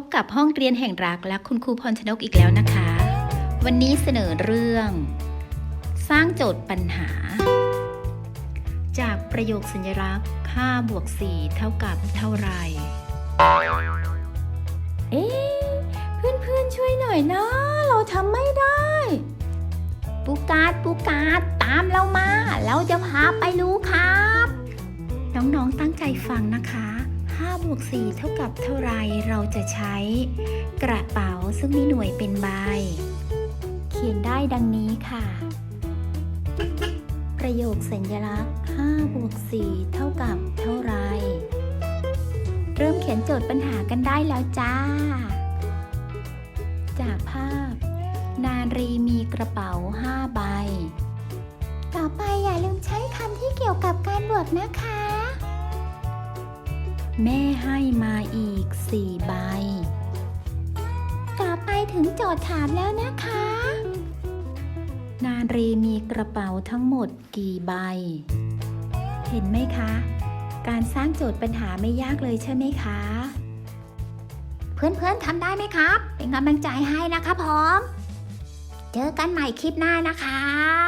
บกับห้องเรียนแห่งรักและคุณครูพรชนกอีกแล้วนะคะ วันนี้เสนอเรื่อง สร้างโจทย์ปัญหา จากประโยคสัญลักษณ์5บวก4เท่ากับเท่าไหร่เอ๊ะเพื่อนๆช่วยหน่อยนะ เราทำไม่ได้ปูกาดปูกาดตามเรามา เราจะพาไปรู้ครับ น้องๆตั้งใจฟังนะคะ 5บวก4เท่ากับเท่าไรเราจะใช้ กระเป๋าซึ่งมีหน่วยเป็นใบ เขียนได้ดังนี้ค่ะ ประโยคสัญลักษณ์5บวก4เท่ากับเท่าไร เริ่มเขียนโจทย์ปัญหากันได้แล้วจ้า จากภาพ นารีมีกระเป๋า 5 ใบ ต่อไปอย่าลืมใช้คำที่เกี่ยวกับการบวกนะคะ แม่ให้มาอีก4ใบ ต่อไปถึงโจทย์ถามแล้วนะคะ นารีมีกระเป๋าทั้งหมดกี่ใบ เห็นไหมคะ การสร้างโจทย์ปัญหาไม่ยากเลยใช่ไหมคะ เพื่อนๆทำได้ไหมครับ เป็นกำลังใจให้นะคะพร้อม เจอกันใหม่คลิปหน้านะครับ